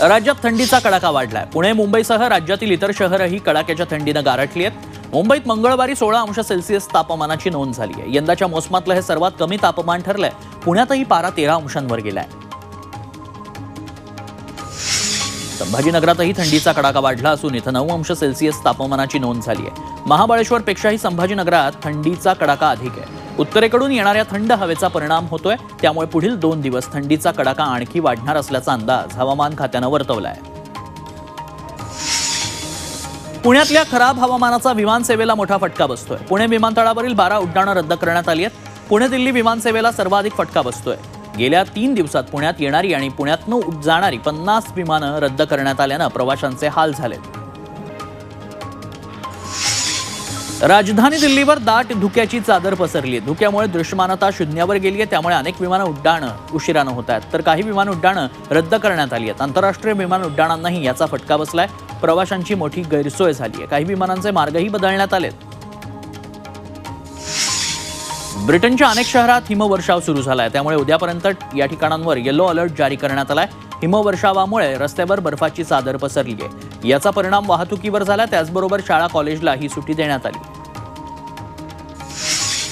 राज्यात थंडीचा कडाका वाढलाय. पुणे मुंबईसह राज्यातील इतर शहरही कडाक्याच्या थंडीनं गारठली आहेत. मुंबईत मंगळवारी सोळा अंश सेल्सिअस तापमानाची नोंद झाली आहे. यंदाच्या मोसमातलं हे सर्वात कमी तापमान ठरलंय. पुण्यातही पारा तेरा अंशांवर गेलाय. संभाजीनगरातही थंडीचा कडाका वाढला असून इथं नऊ अंश सेल्सिअस तापमानाची नोंद झाली आहे. महाबळेश्वरपेक्षाही संभाजीनगरात थंडीचा कडाका अधिक आहे. उत्तरेकडून येणाऱ्या थंड हवेचा परिणाम होतोय. त्यामुळे पुढील दोन दिवस थंडीचा कडाका आणखी वाढणार असल्याचा अंदाज हवामान खात्यानं वर्तवला आहे पुण्यातल्या खराब हवामानाचा विमानसेवेला मोठा फटका बसतोय. पुणे विमानतळावरील बारा उड्डाणं रद्द करण्यात आली आहेत. पुणे दिल्ली विमानसेवेला सर्वाधिक फटका बसतोय. गेल्या तीन दिवसात पुण्यात येणारी आणि पुण्यातनं जाणारी पन्नास विमानं रद्द करण्यात आल्यानं प्रवाशांचे हाल झालेत. राजधानी दिल्लीवर दाट धुक्याची चादर पसरली. आहे धुक्यामुळे दृश्यमानता शून्यावर गेली आहे. त्यामुळे अनेक विमान उड्डाणं उशिरानं होत आहेत. तर काही विमान उड्डाणं रद्द करण्यात आली आहेत. आंतरराष्ट्रीय विमान उड्डाणांनाही याचा फटका बसलाय. प्रवाशांची मोठी गैरसोय झाली आहे. काही विमानांचे मार्गही बदलण्यात आलेत. ब्रिटनच्या अनेक शहरात हिमवर्षाव सुरू झाला आहे त्यामुळे उद्यापर्यंत या ठिकाणांवर येलो अलर्ट जारी करण्यात आलाय. हिमवर्षावामुळे रस्त्यावर बर्फाची चादर पसरली आहे याचा परिणाम वाहतुकीवर झाला. त्याचबरोबर शाळा कॉलेजलाही सुट्टी देण्यात आली.